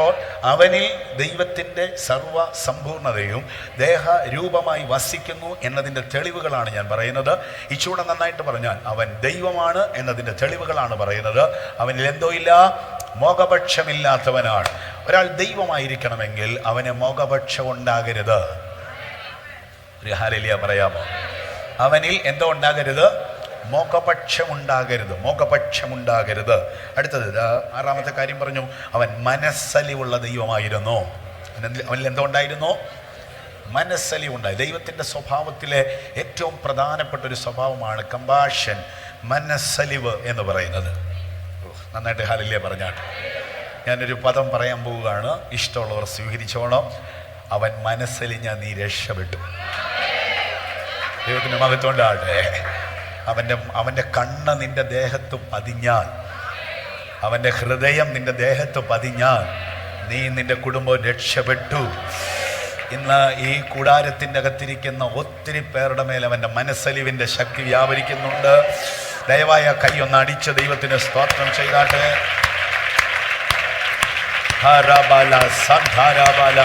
അപ്പോൾ അവനിൽ ദൈവത്തിന്റെ സർവ സമ്പൂർണതയും ദേഹ രൂപമായി വസിക്കുന്നു എന്നതിന്റെ തെളിവുകളാണ് ഞാൻ പറയുന്നത്. ഇച്ചൂടെ നന്നായിട്ട് പറഞ്ഞാൽ അവൻ ദൈവമാണ് എന്നതിന്റെ തെളിവുകളാണ് പറയുന്നത്. അവനിൽ എന്തോ ഇല്ല മോഹപക്ഷമില്ലാത്തവനാണ് ഒരാൾ ദൈവമായിരിക്കണമെങ്കിൽ അവന് മോഹപക്ഷം ഉണ്ടാകരുത്. ഒരു ഹാലിയ പറയാമോ? അവനിൽ എന്തോ ഉണ്ടാകരുത് മോഹപക്ഷമുണ്ടാകരുത് മോഹപക്ഷമുണ്ടാകരുത് അടുത്തത് ആറാമത്തെ കാര്യം പറഞ്ഞു. അവൻ മനസ്സലിവുള്ള ദൈവമായിരുന്നു. അവനിൽ- അവനിൽ എന്തോ ഉണ്ടായിരുന്നു മനസ്സലിവുണ്ടായി. ദൈവത്തിന്റെ സ്വഭാവത്തിലെ ഏറ്റവും പ്രധാനപ്പെട്ട ഒരു സ്വഭാവമാണ് കമ്പാഷൻ മനസ്സലിവ് എന്ന് പറയുന്നത്. നന്നായിട്ട് ഹാലില്ലേ പറഞ്ഞാട്ട് ഞാനൊരു പദം പറയാൻ പോവുകയാണ്. ഇഷ്ടമുള്ളവർ സ്വീകരിച്ചോണം. അവൻ മനസ്സലിഞ്ഞ നീ രക്ഷപ്പെട്ടു. ദൈവത്തിന്റെ മകത്തോണ്ടാട്ടെ അവന്റെ അവന്റെ കണ്ണ് നിന്റെ ദേഹത്ത് പതിഞ്ഞാൽ അവന്റെ ഹൃദയം നിന്റെ ദേഹത്ത് പതിഞ്ഞാൽ നീ നിന്റെ കുടുംബം രക്ഷപ്പെട്ടു. ഇന്ന് ഈ കൂടാരത്തിന്റെ അകത്തിരിക്കുന്ന ഒത്തിരി പേരുടെ മേൽ അവന്റെ മനസ്സലിവിന്റെ ശക്തി വ്യാപരിക്കുന്നുണ്ട്. ദയവായ കൈ ഒന്ന് അടിച്ച് ദൈവത്തിന് സ്തോത്രം ചെയ്താട്ടെ. ഹരബല സന്ധാരബല